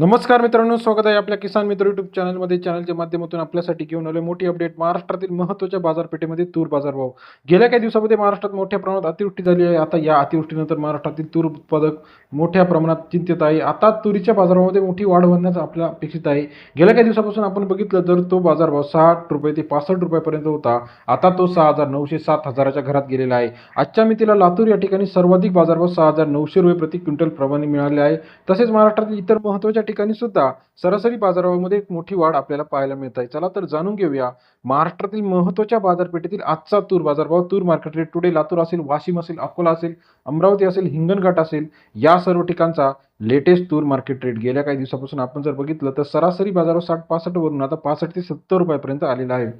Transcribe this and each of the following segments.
नमस्कार मित्रांनो स्वागत आहे आपल्या किसान मित्र युट्यूब चॅनलमध्ये चॅनलच्या माध्यमातून आपल्यासाठी घेऊन आले मोठी अपडेट महाराष्ट्रातील महत्त्वाच्या बाजारपेठेमध्ये तूर बाजारभाव. गेल्या काही दिवसामध्ये महाराष्ट्रात मोठ्या प्रमाणात अतिवृष्टी झाली आहे. आता या अतिवृष्टीनंतर महाराष्ट्रातील तूर उत्पादक मोठ्या प्रमाणात चिंतित आहे. आता तुरीच्या बाजारामध्ये मोठी वाढ होण्यास आपल्या अपेक्षित आहे. गेल्या काही दिवसापासून आपण बघितलं तर तो बाजारभाव साठ रुपये ते पासष्ट रुपयापर्यंत होता. आता तो सहा हजार नऊशे सात हजाराच्या घरात गेलेला आहे. आजच्या मितीला लातूर या ठिकाणी सर्वाधिक बाजारभाव सहा हजार नऊशे रुपये प्रति क्विंटल प्रमाणे मिळाले आहे. तसेच महाराष्ट्रातील इतर महत्त्वाच्या ठिकाणी सुद्धा सरासरी बाजारामध्ये एक मोठी वाढ आपल्याला पाहायला मिळत आहे चला तर जाणून घेऊया महाराष्ट्रातील महत्त्वाच्या बाजारपेठेतील आजचा तूर बाजारभाव. तूर मार्केट रेट टुडे लातूर असेल वाशिम असेल अकोला असेल अमरावती असेल हिंगणघाट असेल या सर्व ठिकाणचा लेटेस्ट तूर मार्केट रेट गेल्या काही दिवसापासून आपण जर बघितलं तर सरासरी बाजारावर साठ पासष्ट वरून आता पासष्ट ते सत्तर रुपयापर्यंत आलेला आहे.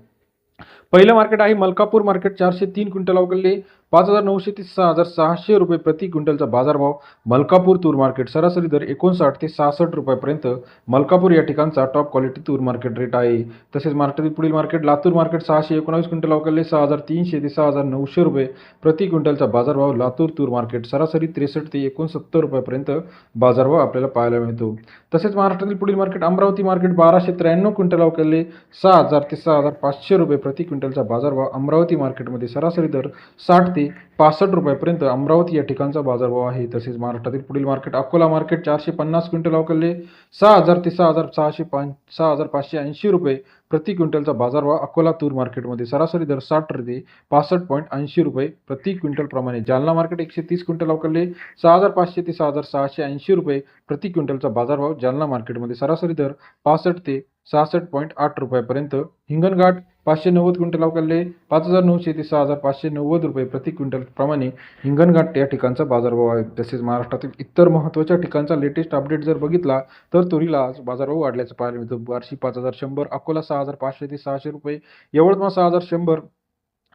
पहिलं मार्केट आहे मलकापूर मार्केट चारशे तीन क्विंटल अवघडले. पाच हजार नऊशे ते सहा हजार सहाशे रुपये प्रति क्विंटलचा बाजारभाव मलकापूर तूर मार्केट. सरासरी दर एकोणसाठ ते सहासष्ट रुपयापर्यंत मलकापूर या ठिकाणचा टॉप क्वालिटी तूर मार्केट रेट आहे. तसेच महाराष्ट्रातील पुढील मार्केट लातूर मार्केट सहाशे एकोणावीस क्विंटल अवकलले सहा हजार तीनशे ते सहा हजार नऊशे रुपये प्रति क्विंटलचा बाजारभाव लातूर तूर मार्केट सरासरी त्रेसष्ट ते एकोणसत्तर रुपयापर्यंत बाजारभाव आपल्याला पाहायला मिळतो. तसेच महाराष्ट्रातील पुढील मार्केट अमरावती मार्केट बाराशे त्र्याण्णव क्विंटल अवकलले सहा हजार ते सहा हजार पाचशे रुपये प्रति क्विंटलचा बाजारभाव अमरावती मार्केटमध्ये सरासरी दर साठ ते पासष्ट रुपयापर्यंत अमरावती या ठिकाणचा बाजारभाव आहे. तसेच महाराष्ट्रातील पुढील मार्केट अकोला मार्केट चारशे पन्नास क्विंटल अवकलले. सहा हजार ते सहा हजार सहाशे पाच सहा हजार पाचशे ऐंशी रुपये प्रति क्विंटलचा बाजारभाव अकोला तूर मार्केटमध्ये सरासरी दर साठ ते पासष्ट पॉईंट ऐंशी रुपये प्रति क्विंटलप्रमाणे जालना मार्केट एकशे तीस क्विंटल अवकलले. सहा हजार पाचशे ते सहा हजार सहाशे ऐंशी रुपये प्रति क्विंटलचा बाजारभाव जालना मार्केटमध्ये सरासरी दर पासष्ट ते सहासष्ट पॉईंट आठ रुपयापर्यंत. हिंगणघाट पाचशे नव्वद क्विंटल अवकलले पाच हजार नऊशे ते सहा हजार पाचशे नव्वद रुपये प्रति क्विंटल प्रमाणे हिंगणघाट या ठिकाणचा बाजारभाव आहे. तसेच महाराष्ट्रातील इतर महत्त्वाच्या ठिकाणचा लेटेस्ट अपडेट जर बघितला तर तुरीला आज बाजारभाव वाढल्याचं पाहायला मिळतं. बार्शी पाच हजार शंभर अकोला सहा हजार पाचशे ते सहाशे रुपये यवतमाळ सहा हजार शंभर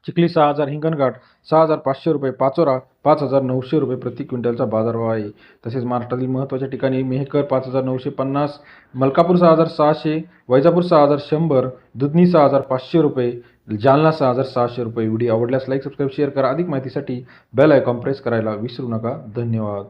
चिखली सहा हजार हिंगणघाट सहा हजार पाचशे रुपये पाचोरा पाच हजार नऊशे रुपये प्रति क्विंटलचा बाजारभाव आहे. तसेच महाराष्ट्रातील महत्त्वाच्या ठिकाणी मेहकर पाच हजार नऊशे पन्नास मलकापूर सहा हजार सहाशे वैजापूर सहा हजार शंभर दुधनी सहा हजार पाचशे रुपये जालना सहा हजार सहाशे रुपये. व्हिडिओ आवडल्यास लाईक सबस्क्राईब शेअर करा. अधिक माहितीसाठी बेल आयकॉन प्रेस करायला विसरू नका. धन्यवाद.